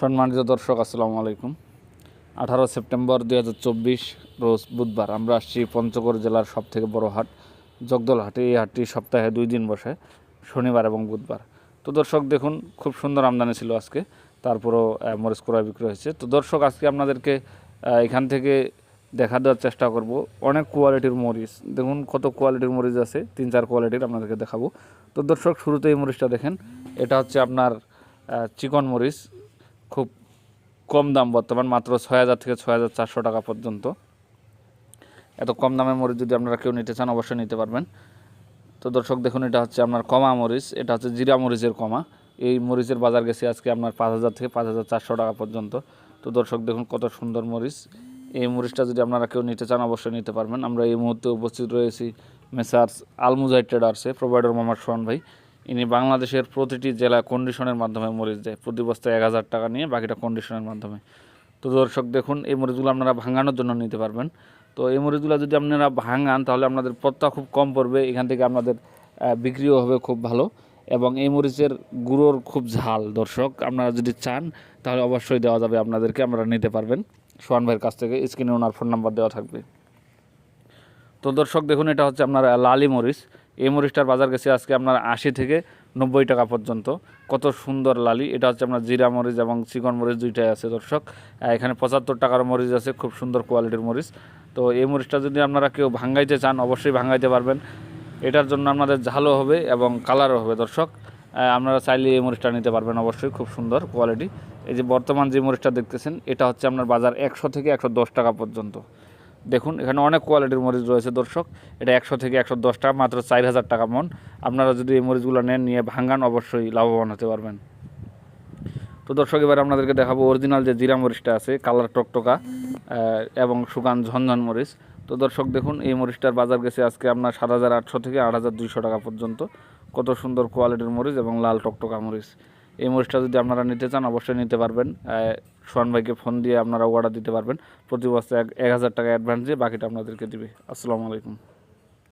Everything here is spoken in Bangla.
সম্মানিত দর্শক, আসসালামু আলাইকুম। আঠারো সেপ্টেম্বর দু হাজার চব্বিশ রোজ বুধবার আমরা আসছি পঞ্চগড় জেলার সব থেকে বড় হাট, জগদল হাটে। এই হাটটি সপ্তাহে দুই দিন বসে, শনিবার এবং বুধবার। তো দর্শক, দেখুন, খুব সুন্দর আমদানি ছিল আজকে, তারপরও মরিচ ক্রয় বিক্রয় হয়েছে। তো দর্শক, আজকে আপনাদেরকে এখান থেকে দেখা দেওয়ার চেষ্টা করব অনেক কোয়ালিটির মরিচ। দেখুন, কত কোয়ালিটির মরিচ আছে, তিন চার কোয়ালিটির আপনাদেরকে দেখাবো। তো দর্শক শুরুতে এই মরিচটা দেখেন। এটা হচ্ছে আপনার চিকন মরিচ খুব কম দাম বর্তমান, মাত্র ছয় হাজার থেকে ছয় হাজার চারশো টাকা পর্যন্ত। এত কম দামের মরিচ যদি আপনারা কেউ নিতে চান, অবশ্যই নিতে পারবেন। তো দর্শক, দেখুন, এটা হচ্ছে আপনার কমা মরিচ, এটা হচ্ছে জিরা মরিচের কমা। এই মরিচের বাজার গেছে আজকে আপনার পাঁচ হাজার থেকে পাঁচ হাজার চারশো টাকা পর্যন্ত। তো দর্শক, দেখুন, কত সুন্দর মরিচ। এই মরিচটা যদি আপনারা কেউ নিতে চান, অবশ্যই নিতে পারবেন। আমরা এই মুহূর্তে উপস্থিত রয়েছি মেসার্স আলমুজাই ট্রেডার্সে, প্রোভাইডার মোহাম্মদ সোহান ভাই। ইনি বাংলাদেশের প্রতিটি জেলা কন্ডিশনের মাধ্যমে মরিচ দেয়। প্রতি বস্তায় এক হাজার টাকা নিয়ে বাকিটা কন্ডিশনের মাধ্যমে। তো দর্শক, দেখুন, এই মরিচগুলো আপনারা ভাঙানোর জন্য নিতে পারবেন। তো এই মরিচগুলো যদি আপনারা ভাঙান, তাহলে আপনাদের পত্তা খুব কম পড়বে। এখান থেকে আপনাদের বিক্রিও হবে খুব ভালো। এবং এই মরিচের গুঁড়োর খুব ঝাল, দর্শক। আপনারা যদি চান, তাহলে অবশ্যই দেওয়া যাবে। আপনাদেরকে আপনারা নিতে পারবেন। সোহান ভাইয়ের কাছ থেকে স্ক্রিনে ওনার ফোন নাম্বার দেওয়া থাকবে। তো দর্শক, দেখুন, এটা হচ্ছে আপনার লালি মরিচ। এই মরিচটার বাজার গেছে আজকে আপনার আশি থেকে নব্বই টাকা পর্যন্ত। কত সুন্দর লালি। এটা হচ্ছে আপনার জিরা মরিচ এবং চিকন মরিচ দুইটাই আছে, দর্শক। এখানে পঁচাত্তর টাকার মরিচ আছে, খুব সুন্দর কোয়ালিটির মরিচ। তো এই মরিচটা যদি আপনারা কেউ ভাঙ্গাইতে চান, অবশ্যই ভাঙ্গাইতে পারবেন। এটার জন্য আপনাদের ঝালও হবে এবং কালারও হবে, দর্শক। আপনারা চাইলে এই মরিচটা নিতে পারবেন অবশ্যই, খুব সুন্দর কোয়ালিটি। এই যে বর্তমান যে মরিচটা দেখতেছেন, এটা হচ্ছে আপনার বাজার একশো থেকে একশো দশ টাকা পর্যন্ত। দেখুন, এখানে অনেক কোয়ালিটির মরিচ রয়েছে দর্শক। এটা একশো থেকে একশো দশ টাকা মাত্র চার হাজার টাকা মন। আপনারা যদি এই মরিচগুলো নেন, নিয়ে ভাঙ্গান, অবশ্যই লাভবান হতে পারবেন। তো দর্শক, এবার আপনাদেরকে দেখাবো অরিজিনাল যে জিরা মরিচটা আছে, কালার টকটকা এবং সুগান ঝনঝন মরিচ। তো দর্শক, দেখুন, এই মরিচটার বাজার গেছে আজকে আপনার সাত হাজার আটশো থেকে আট হাজার দুইশো টাকা পর্যন্ত। কত সুন্দর কোয়ালিটির মরিচ এবং লাল টকটকা মরিচ। এই মরিচটা যদি আপনারা নিতে চান, অবশ্যই নিতে পারবেন। সোহান ভাইকে ফোন দিয়ে আপনারা অর্ডার দিতে পারবেন। প্রতি বস্তায় এক হাজার টাকা অ্যাডভান্স দিয়ে বাকিটা আপনাদেরকে দিবে। আসসালামু আলাইকুম।